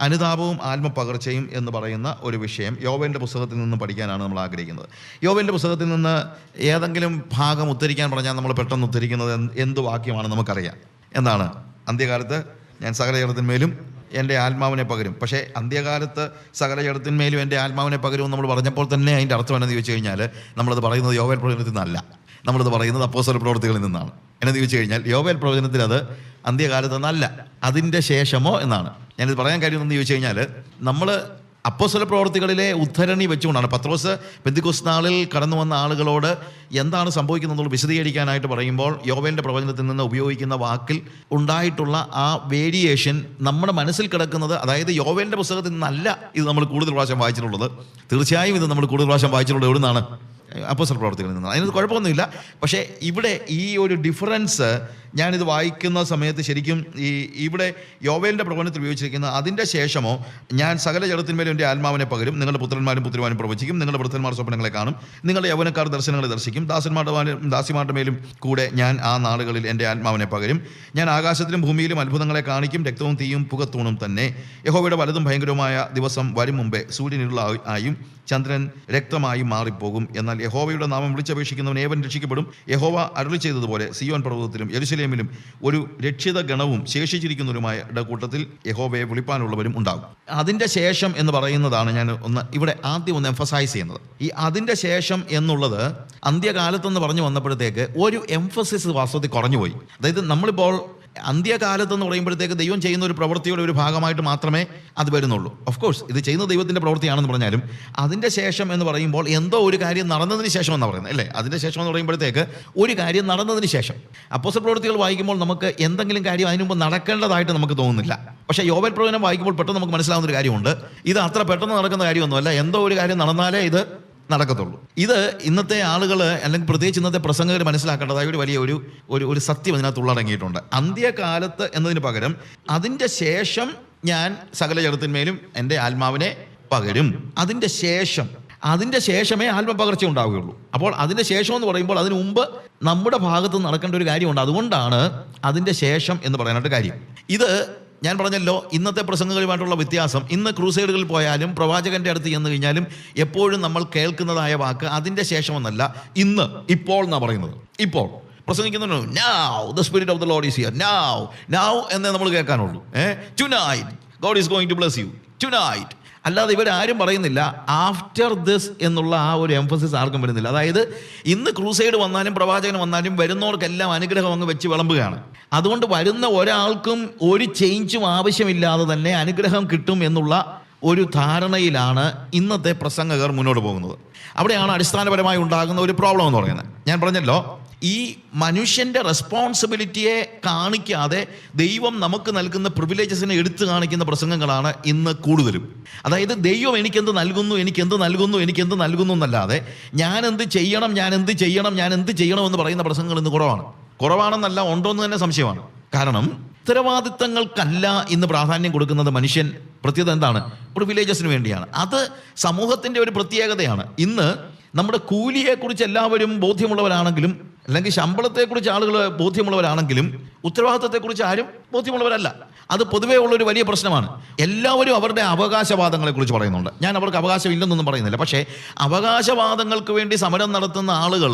അനുതാപവും ആത്മപകർച്ചയും എന്ന് പറയുന്ന ഒരു വിഷയം യോവേന്റെ പുസ്തകത്തിൽ നിന്ന് പഠിക്കാനാണ് നമ്മൾ ആഗ്രഹിക്കുന്നത്. യോവേന്റെ പുസ്തകത്തിൽ നിന്ന് ഏതെങ്കിലും ഭാഗം ഉദ്ധരിക്കാൻ പറഞ്ഞാൽ നമ്മൾ പെട്ടെന്ന് ഉദ്ധരിക്കുന്നത് എന്ത് വാക്യമാണ് നമുക്കറിയാം. എന്താണ്? അന്ത്യകാലത്ത് ഞാൻ സകല ജഡത്തിന്മേലും എന്റെ ആത്മാവിനെ പകരും. പക്ഷേ അന്ത്യകാലത്ത് സകല ജഡത്തിന്മേലും എന്റെ ആത്മാവിനെ പകരും നമ്മൾ പറഞ്ഞപ്പോൾ തന്നെ അതിന്റെ അർത്ഥം എന്നു ചോദിച്ചു കഴിഞ്ഞാൽ നമ്മളത് പറയുന്നത് യോവേൽ പ്രവചനത്തിൽ നിന്നല്ല. നമ്മളത് പറയുന്നത് അപ്പോസ്തല പ്രവർത്തികളിൽ നിന്നാണ്. എന്നു ചോദിച്ചു കഴിഞ്ഞാൽ യോവേൽ പ്രവചനത്തിൽ അത് അന്ത്യകാലത്ത് എന്നല്ല അതിന്റെ ശേഷമോ എന്നാണ്. ഞാനിത് പറയാൻ കാര്യം എന്ന് ചോദിച്ചു കഴിഞ്ഞാൽ നമ്മൾ അപ്പോസ്തല പ്രവർത്തികളിലെ ഉദ്ധരണി വെച്ചുകൊണ്ടാണ് പത്രോസ് പെന്തിക്കോസ് നാളിൽ കടന്നു വന്ന ആളുകളോട് എന്താണ് സംഭവിക്കുന്നത് വിശദീകരിക്കാനായിട്ട് പറയുമ്പോൾ യോവേലിന്റെ പ്രവചനത്തിൽ നിന്ന് ഉപയോഗിക്കുന്ന വാക്കിൽ ഉണ്ടായിട്ടുള്ള ആ വേരിയേഷൻ നമ്മുടെ മനസ്സിൽ കിടക്കുന്നത് അതായത് യോവേലിന്റെ പുസ്തകത്തിൽ നിന്നല്ല ഇത് നമ്മൾ കൂടുതൽ പ്രാവശ്യം വായിച്ചിട്ടുള്ളത്. തീർച്ചയായും ഇത് നമ്മൾ കൂടുതൽ പ്രാവശ്യം വായിച്ചിട്ടുള്ളത് എവിടെ നിന്നാണ് അപ്പോസ്റ്റൽ പ്രവർത്തികളിൽ നിന്ന് അതിനകത്ത് കുഴപ്പമൊന്നുമില്ല. പക്ഷേ ഇവിടെ ഈ ഒരു ഡിഫറൻസ് ഞാനിത് വായിക്കുന്ന സമയത്ത് ശരിക്കും ഈ ഇവിടെ യോവേലിന്റെ പ്രവചനത്തിൽ ഉപയോഗിച്ചിരിക്കുന്ന അതിന്റെ ശേഷമോ ഞാൻ സകല ജഡത്തിന്മേലും എന്റെ ആത്മാവിനെ പകരും നിങ്ങളുടെ പുത്രന്മാരും പുത്രിമാരും പ്രവചിക്കും നിങ്ങളുടെ വൃദ്ധന്മാർ സ്വപ്നങ്ങളെ കാണും നിങ്ങളുടെ യൗവനക്കാർ ദർശനങ്ങളെ ദർശിക്കും ദാസന്മാരുടെ ദാസിമാരുടെ മേലും കൂടെ ഞാൻ ആ നാളുകളിൽ എന്റെ ആത്മാവിനെ പകരും. ഞാൻ ആകാശത്തിലും ഭൂമിയിലും അത്ഭുതങ്ങളെ കാണിക്കും രക്തവും തീയും പുകത്തൂണും തന്നെ. യഹോവയുടെ വലതും ഭയങ്കരവുമായ ദിവസം വരും മുമ്പേ സൂര്യനുള്ള ആയും ചന്ദ്രൻ രക്തമായി മാറിപ്പോകും. എന്നാൽ യഹോവയുടെ നാമം വിളിച്ചപേക്ഷിക്കുന്നവൻ ഏവൻ രക്ഷിക്കപ്പെടും. യഹോവ അരുളി ചെയ്തതുപോലെ സിയോൻ പർവതത്തിലും യെരുശലേമിലും ഒരു രക്ഷിത ഗണവും ശേഷിച്ചിരിക്കുന്നവരുമായ കൂട്ടത്തിൽ യഹോബയെ വിളിപ്പാനുള്ളവരും ഉണ്ടാകും. അതിന്റെ ശേഷം എന്ന് പറയുന്നതാണ് ഞാൻ ഒന്ന് ഇവിടെ ആദ്യം ഒന്ന് എംഫസൈസ് ചെയ്യുന്നത്. ഈ അതിന്റെ ശേഷം എന്നുള്ളത് അന്ത്യകാലത്തെന്ന് പറഞ്ഞു വന്നപ്പോഴത്തേക്ക് ഒരു എംഫസിസ് വാസ്തവത്തിൽ കുറഞ്ഞുപോയി. അതായത് നമ്മളിപ്പോൾ അന്ത്യകാലത്ത് എന്ന് പറയുമ്പോഴത്തേക്ക് ദൈവം ചെയ്യുന്ന ഒരു പ്രവൃത്തിയുടെ ഒരു ഭാഗമായിട്ട് മാത്രമേ അത് വരുന്നുള്ളൂ. ഓഫ് കോഴ്സ് ഇത് ചെയ്യുന്ന ദൈവത്തിന്റെ പ്രവൃത്തിയാണെന്ന് പറഞ്ഞാലും അതിന്റെ ശേഷം എന്ന് പറയുമ്പോൾ എന്തോ ഒരു കാര്യം നടന്നതിന് ശേഷം എന്ന് പറയുന്നത് അല്ലേ? അതിന്റെ ശേഷം എന്ന് പറയുമ്പോഴത്തേക്ക് ഒരു കാര്യം നടന്നതിന് ശേഷം. അപ്പോസ പ്രവൃത്തികൾ വായിക്കുമ്പോൾ നമുക്ക് എന്തെങ്കിലും കാര്യം അതിനു മുമ്പ് നടക്കേണ്ടതായിട്ട് നമുക്ക് തോന്നുന്നില്ല. പക്ഷേ യോവൽ പ്രവചനം വായിക്കുമ്പോൾ പെട്ടെന്ന് നമുക്ക് മനസ്സിലാവുന്ന ഒരു കാര്യമുണ്ട്. ഇത് അത്ര പെട്ടെന്ന് നടക്കുന്ന കാര്യമൊന്നുമല്ല. എന്തോ ഒരു കാര്യം നടന്നാലേ ഇത് നടക്കത്തുള്ളൂ. ഇത് ഇന്നത്തെ ആളുകൾ അല്ലെങ്കിൽ പ്രത്യേകിച്ച് ഇന്നത്തെ പ്രസംഗകർ മനസ്സിലാക്കേണ്ടതായ ഒരു വലിയ ഒരു ഒരു ഒരു സത്യം ഇതിനകത്ത് ഉള്ളടങ്ങിയിട്ടുണ്ട്. അന്ത്യകാലത്ത് എന്നതിന് പകരം അതിന്റെ ശേഷം ഞാൻ സകല ജഡത്തിന്മേലും എന്റെ ആത്മാവിനെ പകരും. അതിന്റെ ശേഷം അതിന്റെ ശേഷമേ ആത്മപകർച്ച ഉണ്ടാവുകയുള്ളൂ. അപ്പോൾ അതിന്റെ ശേഷം എന്ന് പറയുമ്പോൾ അതിന് മുമ്പ് നമ്മുടെ ഭാഗത്ത് നടക്കേണ്ട ഒരു കാര്യമുണ്ട്. അതുകൊണ്ടാണ് അതിന്റെ ശേഷം എന്ന് പറയാനായിട്ട് കാര്യം. ഇത് ഞാൻ പറഞ്ഞല്ലോ ഇന്നത്തെ പ്രസംഗങ്ങളുമായിട്ടുള്ള വ്യത്യാസം. ഇന്ന് ക്രൂസൈഡുകളിൽ പോയാലും പ്രവാചകന്റെ അടുത്ത് ചെന്ന് കഴിഞ്ഞാലും എപ്പോഴും നമ്മൾ കേൾക്കുന്നതായ വാക്ക് അതിന്റെ ശേഷമെന്നല്ല ഇന്ന് ഇപ്പോൾ എന്നാണ് പറയുന്നത്? ഇപ്പോൾ. പ്രസംഗിക്കുന്നു now the spirit of the Lord is here now now എന്നേ നമ്മൾ കേൾക്കാനുള്ളൂ. ഏ? Tonight God is going to bless you tonight അല്ലാതെ ഇവരാരും പറയുന്നില്ല ആഫ്റ്റർ ദിസ് എന്നുള്ള ആ ഒരു എംഫസിസ് ആർക്കും വരുന്നില്ല. അതായത് ഇന്ന് ക്രൂസൈഡ് വന്നാലും പ്രവാചകൻ വന്നാലും വരുന്നവർക്കെല്ലാം അനുഗ്രഹം അങ്ങ് വെച്ച് വിളമ്പുകയാണ്. അതുകൊണ്ട് വരുന്ന ഒരാൾക്കും ഒരു ചേഞ്ചും ആവശ്യമില്ലാതെ തന്നെ അനുഗ്രഹം കിട്ടും എന്നുള്ള ഒരു ധാരണയിലാണ് ഇന്നത്തെ പ്രസംഗകർ മുന്നോട്ട് പോകുന്നത്. അവിടെയാണ് അടിസ്ഥാനപരമായി ഉണ്ടാകുന്ന ഒരു പ്രോബ്ലം എന്ന് പറയുന്നത്. ഞാൻ പറഞ്ഞല്ലോ ഈ മനുഷ്യന്റെ റെസ്പോൺസിബിലിറ്റിയെ കാണിക്കാതെ ദൈവം നമുക്ക് നൽകുന്ന പ്രിവിലേജസിനെ എടുത്തു കാണിക്കുന്ന പ്രസംഗങ്ങളാണ് ഇന്ന് കൂടുതലും. അതായത് ദൈവം എനിക്കെന്ത് നൽകുന്നു എനിക്കെന്ത് നൽകുന്നു എനിക്കെന്ത് നൽകുന്നു എന്നല്ലാതെ ഞാൻ എന്ത് ചെയ്യണം ഞാൻ എന്ത് ചെയ്യണം ഞാൻ എന്ത് ചെയ്യണം എന്ന് പറയുന്ന പ്രസംഗങ്ങൾ ഇന്ന് കുറവാണ്. കുറവാണെന്നല്ല ഉണ്ടോ എന്ന് തന്നെ സംശയമാണ്. കാരണം ഉത്തരവാദിത്തങ്ങൾക്കല്ല ഇന്ന് പ്രാധാന്യം കൊടുക്കുന്നത് മനുഷ്യൻ. പ്രത്യേകത എന്താണ്? പ്രിവിലേജസിന് വേണ്ടിയാണ്. അത് സമൂഹത്തിന്റെ ഒരു പ്രത്യേകതയാണ്. ഇന്ന് നമ്മുടെ കൂലിയെക്കുറിച്ച് എല്ലാവരും ബോധ്യമുള്ളവരാണെങ്കിലും അല്ലെങ്കിൽ ശമ്പളത്തെക്കുറിച്ച് ആളുകൾ ബോധ്യമുള്ളവരാണെങ്കിലും ഉത്തരവാദിത്തത്തെക്കുറിച്ച് ആരും ബോധ്യമുള്ളവരല്ല. അത് പൊതുവേ ഉള്ളൊരു വലിയ പ്രശ്നമാണ്. എല്ലാവരും അവരുടെ അവകാശവാദങ്ങളെ കുറിച്ച് പറയുന്നുണ്ട്. ഞാൻ അവർക്ക് അവകാശം ഇല്ലെന്നൊന്നും പറയുന്നില്ല. പക്ഷേ അവകാശവാദങ്ങൾക്ക് വേണ്ടി സമരം നടത്തുന്ന ആളുകൾ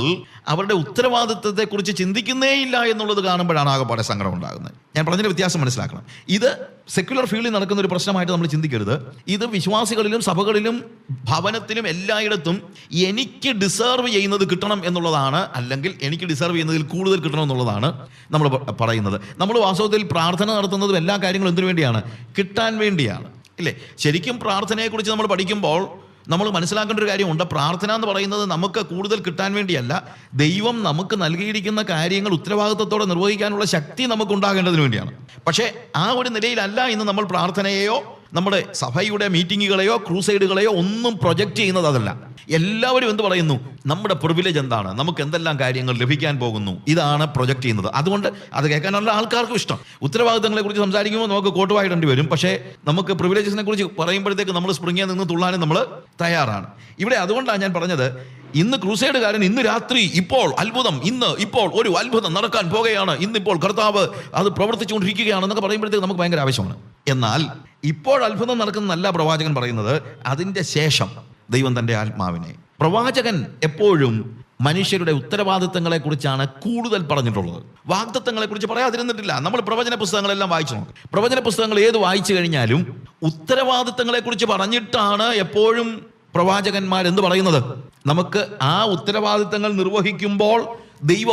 അവരുടെ ഉത്തരവാദിത്തത്തെക്കുറിച്ച് ചിന്തിക്കുന്നേയില്ല എന്നുള്ളത് കാണുമ്പോഴാണ് ആകെപ്പാടെ സങ്കടം ഉണ്ടാകുന്നത്. ഞാൻ പറഞ്ഞതിന്റെ വ്യത്യാസം മനസ്സിലാക്കണം. ഇത് സെക്യുലർ ഫീൽഡിൽ നടക്കുന്ന ഒരു പ്രശ്നമായിട്ട് നമ്മൾ ചിന്തിക്കരുത്. ഇത് വിശ്വാസികളിലും സഭകളിലും ഭവനത്തിലും എല്ലായിടത്തും എനിക്ക് ഡിസേർവ് ചെയ്യുന്നത് കിട്ടണം എന്നുള്ളതാണ്. അല്ലെങ്കിൽ എനിക്ക് ഡിസേർവ് ചെയ്യുന്നതിൽ കൂടുതൽ കിട്ടണമെന്നുള്ളതാണ് നമ്മൾ പറയുന്നത്. നമ്മൾ വാസ്തവത്തിൽ പ്രാർത്ഥന നടത്തുന്നതും എല്ലാ കാര്യങ്ങളും എന്തിനു വേണ്ടിയാണ്? കിട്ടാൻ വേണ്ടിയാണ്. ഇല്ലേ? ശരിക്കും പ്രാർത്ഥനയെക്കുറിച്ച് നമ്മൾ പഠിക്കുമ്പോൾ നമ്മൾ മനസ്സിലാക്കേണ്ട ഒരു കാര്യമുണ്ട്. പ്രാർത്ഥന എന്ന് പറയുന്നത് നമുക്ക് കൂടുതൽ കിട്ടാൻ വേണ്ടിയല്ല. ദൈവം നമുക്ക് നൽകിയിരിക്കുന്ന കാര്യങ്ങൾ ഉത്തരവാദിത്തത്തോടെ നിർവഹിക്കാനുള്ള ശക്തി നമുക്ക് ഉണ്ടാകേണ്ടതിന് വേണ്ടിയാണ്. പക്ഷേ ആ ഒരു നിലയിലല്ല ഇന്ന് നമ്മൾ പ്രാർത്ഥനയെയോ നമ്മുടെ സഭയുടെ മീറ്റിങ്ങുകളെയോ ക്രൂസൈഡുകളെയോ ഒന്നും പ്രൊജക്റ്റ് ചെയ്യുന്നത് അതല്ല. എല്ലാവരും എന്ത് പറയുന്നു? നമ്മുടെ പ്രിവിലേജ് എന്താണ്? നമുക്ക് എന്തെല്ലാം കാര്യങ്ങൾ ലഭിക്കാൻ പോകുന്നു? ഇതാണ് പ്രൊജക്റ്റ് ചെയ്യുന്നത്. അതുകൊണ്ട് അത് കേൾക്കാനുള്ള ആൾക്കാർക്കും ഇഷ്ടം. ഉത്തരവാദിത്തങ്ങളെ കുറിച്ച് സംസാരിക്കുമ്പോൾ നമുക്ക് കോട്ടുവായിടേണ്ടി വരും. പക്ഷേ നമുക്ക് പ്രിവിലേജസിനെ കുറിച്ച് പറയുമ്പോഴത്തേക്ക് നമ്മൾ സ്പ്രിങ്ങിൽ നിന്ന് തുള്ളാനും നമ്മൾ തയ്യാറാണ്. ഇവിടെ അതുകൊണ്ടാണ് ഞാൻ പറഞ്ഞത് ഇന്ന് ക്രൂസൈഡുകാരൻ ഇന്ന് രാത്രി ഇപ്പോൾ അത്ഭുതം ഇന്ന് ഇപ്പോൾ ഒരു അത്ഭുതം നടക്കാൻ പോകുകയാണ്. ഇന്നിപ്പോൾ കർത്താവ് അത് പ്രവർത്തിച്ചുകൊണ്ടിരിക്കുകയാണ് എന്നൊക്കെ പറയുമ്പോഴത്തേക്ക് നമുക്ക് ഭയങ്കര ആവശ്യമാണ് എന്നാൽ ഇപ്പോൾ അത്ഭുതം നടക്കുന്നതല്ല പ്രവാചകൻ പറയുന്നത് അതിന്റെ ശേഷം ദൈവം തന്റെ ആത്മാവിനെ. പ്രവാചകൻ എപ്പോഴും മനുഷ്യരുടെ ഉത്തരവാദിത്തങ്ങളെ കുറിച്ചാണ് കൂടുതൽ പറഞ്ഞിട്ടുള്ളത്. വാഗ്ദത്തങ്ങളെ കുറിച്ച് പറയാതിരുന്നിട്ടില്ല. നമ്മൾ പ്രവചന പുസ്തകങ്ങളെല്ലാം വായിച്ചു നോക്കും. പ്രവചന പുസ്തകങ്ങൾ ഏത് വായിച്ചു കഴിഞ്ഞാലും ഉത്തരവാദിത്തങ്ങളെ കുറിച്ച് പറഞ്ഞിട്ടാണ് എപ്പോഴും പ്രവാചകന്മാർ എന്ത് പറയുന്നത്? നമുക്ക് ആ ഉത്തരവാദിത്തങ്ങൾ നിർവഹിക്കുമ്പോൾ ദൈവ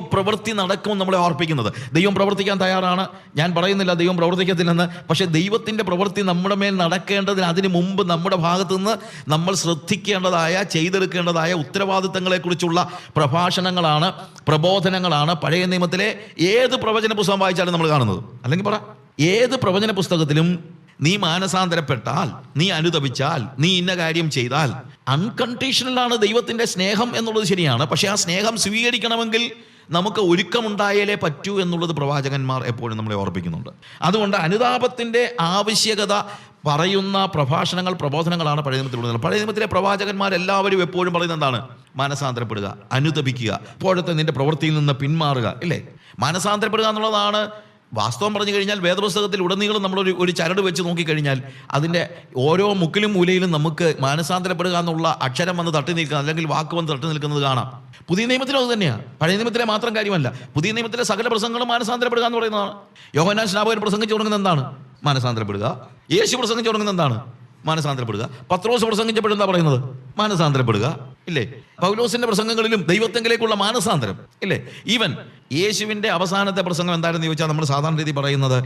നടക്കും നമ്മളെ ഓർപ്പിക്കുന്നത്. ദൈവം പ്രവർത്തിക്കാൻ തയ്യാറാണ്. ഞാൻ പറയുന്നില്ല ദൈവം പ്രവർത്തിക്കത്തില്ലെന്ന്. പക്ഷേ ദൈവത്തിന്റെ പ്രവൃത്തി നമ്മുടെ മേൽ നടക്കേണ്ടതിന് അതിന് മുമ്പ് നമ്മുടെ ഭാഗത്തു നിന്ന് നമ്മൾ ശ്രദ്ധിക്കേണ്ടതായ ചെയ്തെടുക്കേണ്ടതായ ഉത്തരവാദിത്തങ്ങളെക്കുറിച്ചുള്ള പ്രഭാഷണങ്ങളാണ് പ്രബോധനങ്ങളാണ് പഴയ നിയമത്തിലെ ഏത് പ്രവചന പുസ്തകം വായിച്ചാലും നമ്മൾ കാണുന്നത്. അല്ലെങ്കിൽ പറ ഏത് പ്രവചന പുസ്തകത്തിലും നീ മാനസാന്തരപ്പെട്ടാൽ നീ അനുതപിച്ചാൽ നീ ഇന്ന കാര്യം ചെയ്താൽ അൺകണ്ടീഷണൽ ആണ് ദൈവത്തിന്റെ സ്നേഹം എന്നുള്ളത് ശരിയാണ്. പക്ഷെ ആ സ്നേഹം സ്വീകരിക്കണമെങ്കിൽ നമുക്ക് ഒരുക്കമുണ്ടായാലേ പറ്റൂ എന്നുള്ളത് പ്രവാചകന്മാർ എപ്പോഴും നമ്മളെ ഓർപ്പിക്കുന്നുണ്ട്. അതുകൊണ്ട് അനുതാപത്തിന്റെ ആവശ്യകത പറയുന്ന പ്രഭാഷണങ്ങൾ പ്രബോധനങ്ങളാണ് പഴയ നിയമത്തിലുള്ളത് പഴയ നിയമത്തിലെ പ്രവാചകന്മാരെല്ലാവരും എപ്പോഴും പറയുന്നത് എന്താണ്? മാനസാന്തരപ്പെടുക അനുതപിക്കുക ഇപ്പോഴത്തെ നിന്റെ പ്രവൃത്തിയിൽ നിന്ന് പിന്മാറുക ഇല്ലേ? മാനസാന്തരപ്പെടുക എന്നുള്ളതാണ് വാസ്തവം പറഞ്ഞു കഴിഞ്ഞാൽ വേദപുസ്തകത്തിൽ ഉടനീളം നമ്മളൊരു ഒരു ചരട് വെച്ച് നോക്കിക്കഴിഞ്ഞാൽ അതിന്റെ ഓരോ മുക്കിലും മൂലയിലും നമുക്ക് മാനസാന്തരപ്പെടുക എന്നുള്ള അക്ഷരം വന്ന് തട്ടി നിൽക്കുന്നത് അല്ലെങ്കിൽ വാക്ക് വന്ന് തട്ടി നിൽക്കുന്നത് കാണാം. പുതിയ നിയമത്തിലും അത് തന്നെയാണ് പഴയ നിയമത്തിലെ മാത്രം കാര്യമല്ല. പുതിയ നിയമത്തിലെ സകല പ്രസംഗങ്ങളും മാനസാന്തരപ്പെടുക എന്ന് പറയുന്നതാണ്. യോഹനാൻ സ്നാപകൻ പ്രസംഗിച്ചു തുടങ്ങുന്നത് എന്താണ്? മാനസാന്തരപ്പെടുക. യേശു പ്രസംഗിച്ചു തുടങ്ങുന്നത് എന്താണ്? മാനസാന്തരപ്പെടുക. പത്രോസ് പ്രസംഗിച്ചപ്പോൾ എന്താ പറയുന്നത്? മാനസാന്തരപ്പെടുക. ഇല്ലേ? പൗലോസിന്റെ പ്രസംഗങ്ങളിലും ദൈവത്തെങ്കിലേക്കുള്ള മാനസാന്തരം ഇല്ലേ? ഈവൻ യേശുവിന്റെ അവസാനത്തെ പ്രസംഗം എന്താണെന്ന് ചോദിച്ചാൽ നമ്മൾ സാധാരണ രീതി പറയുന്നത്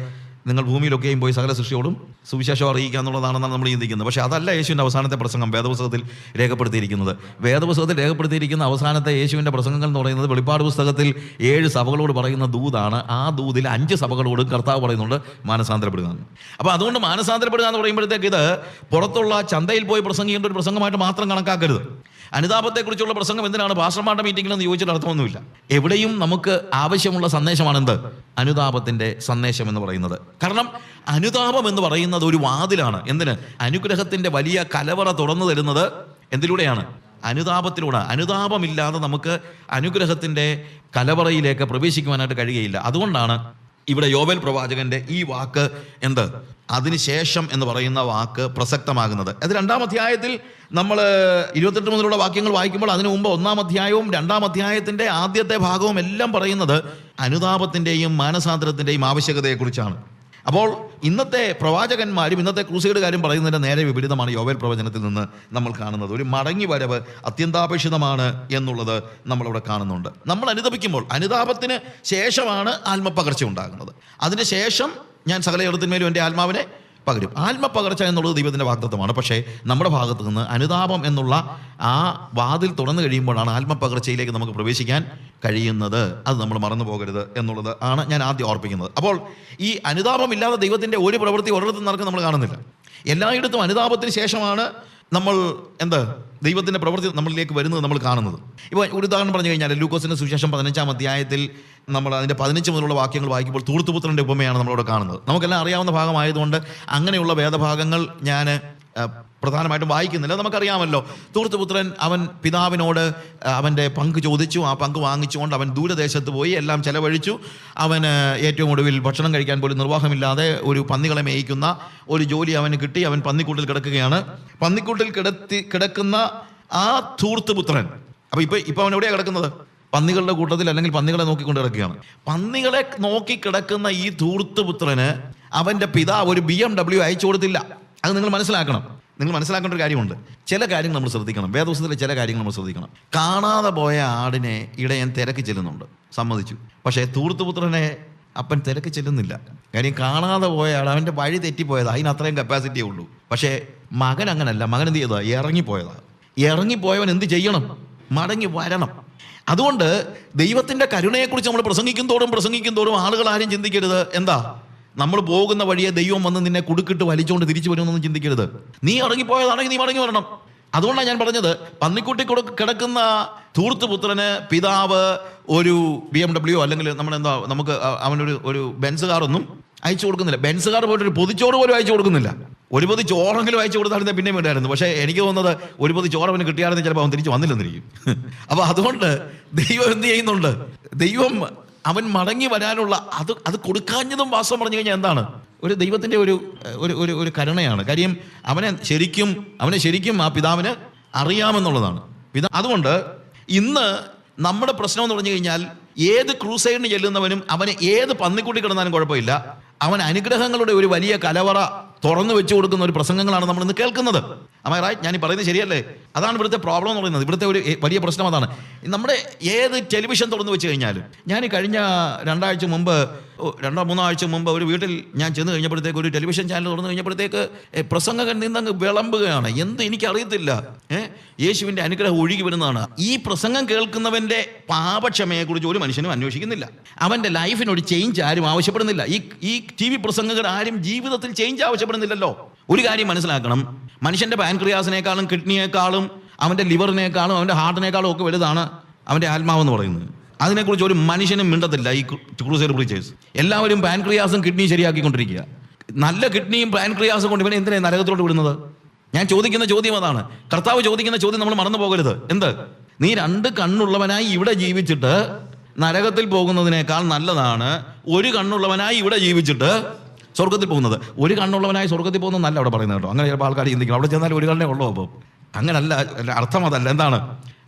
നിങ്ങൾ ഭൂമിയിലൊക്കെയും പോയി സകല സൃഷ്ടിയോടും സുവിശേഷം അറിയിക്കുക എന്നുള്ളതാണെന്നാണ് നമ്മൾ ചിന്തിക്കുന്നത്. പക്ഷേ അതല്ല യേശുവിന്റെ അവസാനത്തെ പ്രസംഗം വേദപുസ്തകത്തിൽ രേഖപ്പെടുത്തിയിരിക്കുന്നത്. വേദപുസ്തകത്തിൽ രേഖപ്പെടുത്തിയിരിക്കുന്ന അവസാനത്തെ യേശുവിന്റെ പ്രസംഗങ്ങൾ എന്ന് പറയുന്നത് വെളിപ്പാട് പുസ്തകത്തിൽ ഏഴ് സഭകളോട് പറയുന്ന ദൂതാണ്. ആ ദൂതിൽ അഞ്ച് സഭകളോട് കർത്താവ് പറയുന്നുണ്ട് മാനസാന്തരപ്പെടുക. അപ്പോൾ അതുകൊണ്ട് മാനസാന്തരപ്പെടുക എന്ന് പറയുമ്പോഴത്തേക്ക് ഇത് പുറത്തുള്ള ചന്തയിൽ പോയി പ്രസംഗിക്കേണ്ട ഒരു പ്രസംഗമായിട്ട് മാത്രം കണക്കാക്കരുത്. അനുതാപത്തെക്കുറിച്ചുള്ള പ്രസംഗം എന്തിനാണ് ഭാഷമാരുടെ മീറ്റിംഗിലെന്ന് ചോദിച്ചിട്ട് അർത്ഥമൊന്നുമില്ല. എവിടെയും നമുക്ക് ആവശ്യമുള്ള സന്ദേശമാണ് എന്ത് അനുതാപത്തിന്റെ സന്ദേശം എന്ന് പറയുന്നത്. കാരണം അനുതാപം എന്ന് പറയുന്നത് ഒരു വാതിലാണ്. എന്തിന്? അനുഗ്രഹത്തിന്റെ വലിയ കലവറ തുറന്നു തരുന്നത് എന്തിലൂടെയാണ്? അനുതാപത്തിലൂടെ. അനുതാപമില്ലാതെ നമുക്ക് അനുഗ്രഹത്തിന്റെ കലവറയിലേക്ക് പ്രവേശിക്കുവാനായിട്ട് കഴിയുകയില്ല. അതുകൊണ്ടാണ് ഇവിടെ യോവൽ പ്രവാചകന്റെ ഈ വാക്ക് എന്ത്? അതിനുശേഷം എന്ന് പറയുന്ന വാക്ക് പ്രസക്തമാകുന്നത്. അത് രണ്ടാം അധ്യായത്തിൽ നമ്മൾ ഇരുപത്തെട്ട് മുതലുള്ള വാക്യങ്ങൾ വായിക്കുമ്പോൾ അതിനു മുമ്പ് ഒന്നാം അധ്യായവും രണ്ടാം അധ്യായത്തിന്റെ ആദ്യത്തെ ഭാഗവും എല്ലാം പറയുന്നത് അനുതാപത്തിന്റെയും മാനസാന്തരത്തിന്റെയും ആവശ്യകതയെക്കുറിച്ചാണ്. അപ്പോൾ ഇന്നത്തെ പ്രവാചകന്മാരും ഇന്നത്തെ ക്രൂസൈഡുകാരും പറയുന്നതിന്റെ നേരെ വിപരീതമാണ് യോവേൽ പ്രവചനത്തിൽ നിന്ന് നമ്മൾ കാണുന്നത്. ഒരു മടങ്ങി വരവ് അത്യന്താപേക്ഷിതമാണ് എന്നുള്ളത് നമ്മളിവിടെ കാണുന്നുണ്ട്. നമ്മൾ അനുതപിക്കുമ്പോൾ അനുതാപത്തിന് ശേഷമാണ് ആത്മപകർച്ച ഉണ്ടാകുന്നത്. അതിന് ശേഷം ഞാൻ സകല ഇടത്തിന്മേലും എന്റെ ആത്മാവിനെ പകരും. ആത്മപകർച്ച എന്നുള്ളത് ദൈവത്തിന്റെ വാഗ്ദത്വമാണ് പക്ഷേ നമ്മുടെ ഭാഗത്ത് നിന്ന് അനുതാപം എന്നുള്ള ആ വാതിൽ തുറന്നു കഴിയുമ്പോഴാണ് ആത്മപകർച്ചയിലേക്ക് നമുക്ക് പ്രവേശിക്കാൻ കഴിയുന്നത്. അത് നമ്മൾ മറന്നു പോകരുത് എന്നുള്ളത് ആണ് ഞാൻ ആദ്യം ഓർപ്പിക്കുന്നത്. അപ്പോൾ ഈ അനുതാപമില്ലാതെ ദൈവത്തിന്റെ ഒരു പ്രവൃത്തി ഒരിടത്തും നടക്കും നമ്മൾ കാണുന്നില്ല. എല്ലായിടത്തും അനുതാപത്തിന് ശേഷമാണ് നമ്മൾ എന്ത്? ദൈവത്തിന്റെ പ്രവൃത്തി നമ്മളിലേക്ക് വരുന്നത് നമ്മൾ കാണുന്നത്. ഇപ്പോൾ ഒരു ഉദാഹരണം പറഞ്ഞു കഴിഞ്ഞാൽ ലൂക്കോസിന്റെ സുശേഷം പതിനഞ്ചാം അധ്യായത്തിൽ നമ്മൾ അതിന്റെ പതിനഞ്ച് മുതലുള്ള വാക്യങ്ങൾ വായിക്കുമ്പോൾ തൂർത്തുപുത്രന്റെ ഉപമയാണ് നമ്മളിവിടെ കാണുന്നത്. നമുക്കെല്ലാം അറിയാവുന്ന ഭാഗമായതുകൊണ്ട് അങ്ങനെയുള്ള വേദഭാഗങ്ങൾ ഞാൻ പ്രധാനമായിട്ടും വായിക്കുന്നില്ല. നമുക്കറിയാമല്ലോ തൂർത്തുപുത്രൻ അവൻ പിതാവിനോട് അവന്റെ പങ്ക് ചോദിച്ചു. ആ പങ്ക് വാങ്ങിച്ചുകൊണ്ട് അവൻ ദൂരദേശത്ത് പോയി എല്ലാം ചെലവഴിച്ചു. അവന് ഏറ്റവും ഒടുവിൽ ഭക്ഷണം കഴിക്കാൻ പോലും നിർവാഹമില്ലാതെ ഒരു പന്നികളെ മേയിക്കുന്ന ഒരു ജോലി അവന് കിട്ടി. അവൻ പന്നിക്കൂട്ടിൽ കിടക്കുകയാണ്. പന്നിക്കൂട്ടിൽ കിടത്തി കിടക്കുന്ന ആ തൂർത്തുപുത്രൻ. അപ്പോൾ ഇപ്പോൾ ഇപ്പോൾ അവൻ എവിടെയാണ് കിടക്കുന്നത്? പന്നികളുടെ കൂട്ടത്തിൽ അല്ലെങ്കിൽ പന്നികളെ നോക്കിക്കൊണ്ട് കിടക്കുകയാണ്. പന്നികളെ നോക്കി കിടക്കുന്ന ഈ ധൂർത്തുപുത്രന് അവന്റെ പിതാവ് ഒരു ബി എം ഡബ്ല്യു അയച്ചു കൊടുത്തില്ല. അത് നിങ്ങൾ മനസ്സിലാക്കണം. നിങ്ങൾ മനസ്സിലാക്കേണ്ട ഒരു കാര്യമുണ്ട്. ചില കാര്യങ്ങൾ നമ്മൾ ശ്രദ്ധിക്കണം. വേദപുസ്തകത്തിലെ ചില കാര്യങ്ങൾ നമ്മൾ ശ്രദ്ധിക്കണം. കാണാതെ പോയ ആടിനെ ഇടയൻ തിരക്ക് ചെല്ലുന്നുണ്ട്. സമ്മതിച്ചു. പക്ഷേ തൂർത്തുപുത്രനെ അപ്പൻ തിരക്ക് ചെല്ലുന്നില്ല. കാര്യം കാണാതെ പോയ ആൾ അവന്റെ വഴി തെറ്റിപ്പോയത്. അതിന് അത്രയും കപ്പാസിറ്റിയേ ഉള്ളൂ. പക്ഷേ മകൻ അങ്ങനല്ല. മകൻ എന്ത് ചെയ്തതാ? ഇറങ്ങിപ്പോയതാ. ഇറങ്ങിപ്പോയവൻ എന്ത് ചെയ്യണം? മടങ്ങി വരണം. അതുകൊണ്ട് ദൈവത്തിന്റെ കരുണയെക്കുറിച്ച് നമ്മൾ പ്രസംഗിക്കും തോറും പ്രസംഗിക്കും തോറും ആളുകൾ ആരും ചിന്തിക്കരുത്. എന്താ? നമ്മൾ പോകുന്ന വഴിയെ ദൈവം വന്ന് നിന്നെ കുടുക്കിട്ട് വലിച്ചുകൊണ്ട് തിരിച്ചു വരുമെന്നൊന്നും ചിന്തിക്കരുത്. നീ ഇറങ്ങിപ്പോയതാണെങ്കിൽ നീ മടങ്ങി വരണം. അതുകൊണ്ടാണ് ഞാൻ പറഞ്ഞത് പന്നിക്കുട്ടി കൊടു കിടക്കുന്ന ധൂർത്തുപുത്രന് പിതാവ് ഒരു ബി എം ഡബ്ല്യു അല്ലെങ്കിൽ നമ്മളെന്താ നമുക്ക് അവനൊരു ഒരു ബെൻസ് കാറൊന്നും അയച്ചു കൊടുക്കുന്നില്ല. ബെൻസുകാർ പോയിട്ട് ഒരു പൊതിച്ചോറ് പോലും അയച്ചു കൊടുക്കുന്നില്ല. ഒരു പൊതി ചോറെങ്കിലും അയച്ചു കൊടുത്തായിരുന്നു പിന്നെ വേണ്ടായിരുന്നു പക്ഷേ എനിക്ക് തോന്നുന്നത് ഒരു പൊതി ചോറ് അവന് കിട്ടിയായിരുന്നു ചിലപ്പോൾ അവൻ തിരിച്ച് വന്നില്ലെന്നിരിക്കും അപ്പോൾ അതുകൊണ്ട് ദൈവം എന്ത് ചെയ്യുന്നുണ്ട്? ദൈവം അവൻ മടങ്ങി വരാനുള്ള അത് അത് കൊടുക്കാഞ്ഞതും വാസം പറഞ്ഞു കഴിഞ്ഞാൽ എന്താണ്? ഒരു ദൈവത്തിന്റെ ഒരു ഒരു ഒരു ഒരു കരുണയാണ്. കാര്യം അവനെ ശരിക്കും അവനെ ശരിക്കും ആ പിതാവിന് അറിയാമെന്നുള്ളതാണ്. പിതാ അതുകൊണ്ട് ഇന്ന് നമ്മുടെ പ്രശ്നം എന്ന് പറഞ്ഞു കഴിഞ്ഞാൽ ഏത് ക്രൂസൈഡിന് ചെല്ലുന്നവനും അവന് ഏത് പന്നിക്കുട്ടി കിടന്നാലും കുഴപ്പമില്ല. അവൻ അനുഗ്രഹങ്ങളുടെ ഒരു വലിയ കലവറ തുറന്നു വെച്ചു കൊടുക്കുന്ന ഒരു പ്രസംഗങ്ങളാണ് നമ്മൾ ഇന്ന് കേൾക്കുന്നത് അമ്മ റൈറ്റ് ഞാൻ പറയുന്നത് ശരിയല്ലേ? അതാണ് ഇവിടുത്തെ പ്രോബ്ലം എന്ന് പറയുന്നത്. ഇവിടുത്തെ ഒരു വലിയ പ്രശ്നം അതാണ്. നമ്മുടെ ഏത് ടെലിവിഷൻ തുറന്നു വെച്ച് കഴിഞ്ഞാലും ഞാൻ കഴിഞ്ഞ രണ്ടാഴ്ച മുമ്പ് രണ്ടോ മൂന്നോ ആഴ്ച മുമ്പ് ഒരു വീട്ടിൽ ഞാൻ ചെന്ന് കഴിഞ്ഞപ്പോഴത്തേക്ക് ഒരു ടെലിവിഷൻ ചാനൽ തുറന്നു കഴിഞ്ഞപ്പോഴത്തേക്ക് പ്രസംഗകൻ നിന്നങ്ങ് വിളമ്പുകയാണ്. എന്ത് എനിക്കറിയത്തില്ല. ഏ യേശുവിന്റെ അനുഗ്രഹം ഒഴുകി വരുന്നതാണ്. ഈ പ്രസംഗം കേൾക്കുന്നവന്റെ പാപക്ഷമയെക്കുറിച്ച് ഒരു മനുഷ്യനും അന്വേഷിക്കുന്നില്ല. അവന്റെ ലൈഫിന് ഒരു ചേഞ്ച് ആരും ആവശ്യപ്പെടുന്നില്ല. ഈ ഈ ടി വി പ്രസംഗകർ ആരും ജീവിതത്തിൽ ചേഞ്ച് ആവശ്യപ്പെടുന്നില്ലല്ലോ. ഒരു കാര്യം മനസ്സിലാക്കണം. മനുഷ്യന്റെ പാൻക്രിയാസിനേക്കാളും കിഡ്നിയേക്കാളും അവന്റെ ലിവറിനേക്കാളും അവന്റെ ഹാർട്ടിനേക്കാളും ഒക്കെ വലുതാണ് അവന്റെ ആത്മാവെന്ന് പറയുന്നത്. അതിനെക്കുറിച്ച് ഒരു മനുഷ്യനും മിണ്ടത്തില്ല ഈ ക്രൂസൈഡ് ബ്രീച്ചേഴ്സ് എല്ലാവരും പാൻക്രിയാസും കിഡ്നിയും ശരിയാക്കിക്കൊണ്ടിരിക്കുക. നല്ല കിഡ്നിയും പാൻക്രിയാസും കൊണ്ട് ഇവനെ എന്തിനാണ് നരകത്തിലോട്ട് വിടുന്നത്? ഞാൻ ചോദിക്കുന്ന ചോദ്യം അതാണ്. കർത്താവ് ചോദിക്കുന്ന ചോദ്യം നമ്മൾ മറന്നു പോകരുത്. എന്ത്? നീ രണ്ട് കണ്ണുള്ളവനായി ഇവിടെ ജീവിച്ചിട്ട് നരകത്തിൽ പോകുന്നതിനേക്കാൾ നല്ലതാണ് ഒരു കണ്ണുള്ളവനായി ഇവിടെ ജീവിച്ചിട്ട് സ്വർഗത്തിൽ പോകുന്നത്. ഒരു കണ്ണുള്ളവനായി സ്വർഗത്തിൽ പോകുന്നതല്ല അവിടെ പറയുന്നത് കേട്ടോ. അങ്ങനെ ചിലപ്പോൾ ആൾക്കാർ ചിന്തിക്കും. അവിടെ ചെന്നാൽ ഒരു കണ്ണേ ഉള്ളൂ അപ്പോൾ. അങ്ങനല്ല അർത്ഥം അതല്ല. എന്താണ്?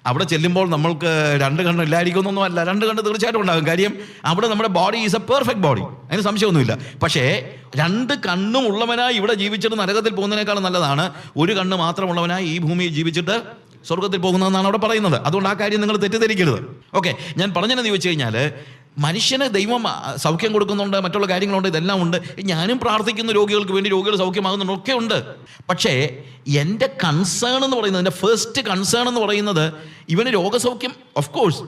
അവിടെ ചെല്ലുമ്പോൾ നമ്മൾക്ക് രണ്ട് കണ്ണ് ഇല്ലായിരിക്കുമെന്നൊന്നും അല്ല രണ്ട് കണ്ണ് തീർച്ചയായിട്ടും ഉണ്ടാകും. കാര്യം അവിടെ നമ്മുടെ body is a perfect body അതിന് സംശയമൊന്നുമില്ല. പക്ഷേ രണ്ട് കണ്ണും ഉള്ളവനായി ഇവിടെ ജീവിച്ചിട്ട് നരകത്തിൽ പോകുന്നതിനേക്കാളും നല്ലതാണ് ഒരു കണ്ണ് മാത്രമുള്ളവനായി ഈ ഭൂമിയിൽ ജീവിച്ചിട്ട് സ്വർഗത്തിൽ പോകുന്നതെന്നാണ് അവിടെ പറയുന്നത്. അതുകൊണ്ട് ആ കാര്യം നിങ്ങൾ തെറ്റിദ്ധരിക്കരുത്. ഓക്കെ ഞാൻ പറഞ്ഞതെന്ന് ചോദിച്ചു കഴിഞ്ഞാൽ മനുഷ്യന് ദൈവം സൗഖ്യം കൊടുക്കുന്നുണ്ട് മറ്റുള്ള കാര്യങ്ങളുണ്ട് ഇതെല്ലാം ഉണ്ട്. ഞാനും പ്രാർത്ഥിക്കുന്ന രോഗികൾക്ക് വേണ്ടി രോഗികൾ സൗഖ്യമാകുന്നുണ്ട് ഒക്കെ ഉണ്ട്. പക്ഷേ എന്റെ കൺസേൺ എന്ന് പറയുന്നത് എന്റെ ഫസ്റ്റ് കൺസേൺ എന്ന് പറയുന്നത് ഇവന് രോഗസൗഖ്യം ഓഫ് കോഴ്സ്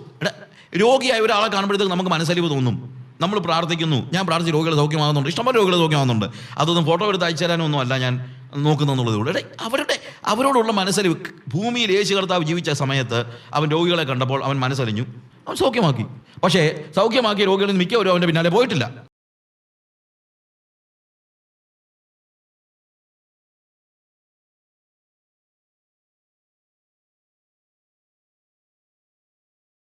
രോഗിയായ ഒരാളെ കാണുമ്പോഴത്തേക്ക് നമുക്ക് മനസ്സലിവ് തോന്നും. നമ്മൾ പ്രാർത്ഥിക്കുന്നു ഞാൻ പ്രാർത്ഥിച്ച് രോഗികൾ സൗഖ്യമാകുന്നുണ്ട് ഇഷ്ടംപോലെ രോഗികൾ സൗഖ്യമാകുന്നുണ്ട്. അതൊന്നും ഫോട്ടോ എടുത്ത് അയച്ചു അല്ല ഞാൻ നോക്കുന്നുള്ളത് കൂടെ അവരുടെ അവരോടുള്ള മനസ്സലിവ് ഭൂമിയിൽ യേശു കർത്താവ് ജീവിച്ച സമയത്ത് അവൻ രോഗികളെ കണ്ടപ്പോൾ അവൻ മനസ്സലിഞ്ഞു. അവൻ സൗഖ്യമാക്കി. പക്ഷേ സൗഖ്യമാക്കിയ രോഗികളിൽ മിക്കവരും അവന്റെ പിന്നാലെ പോയിട്ടില്ല.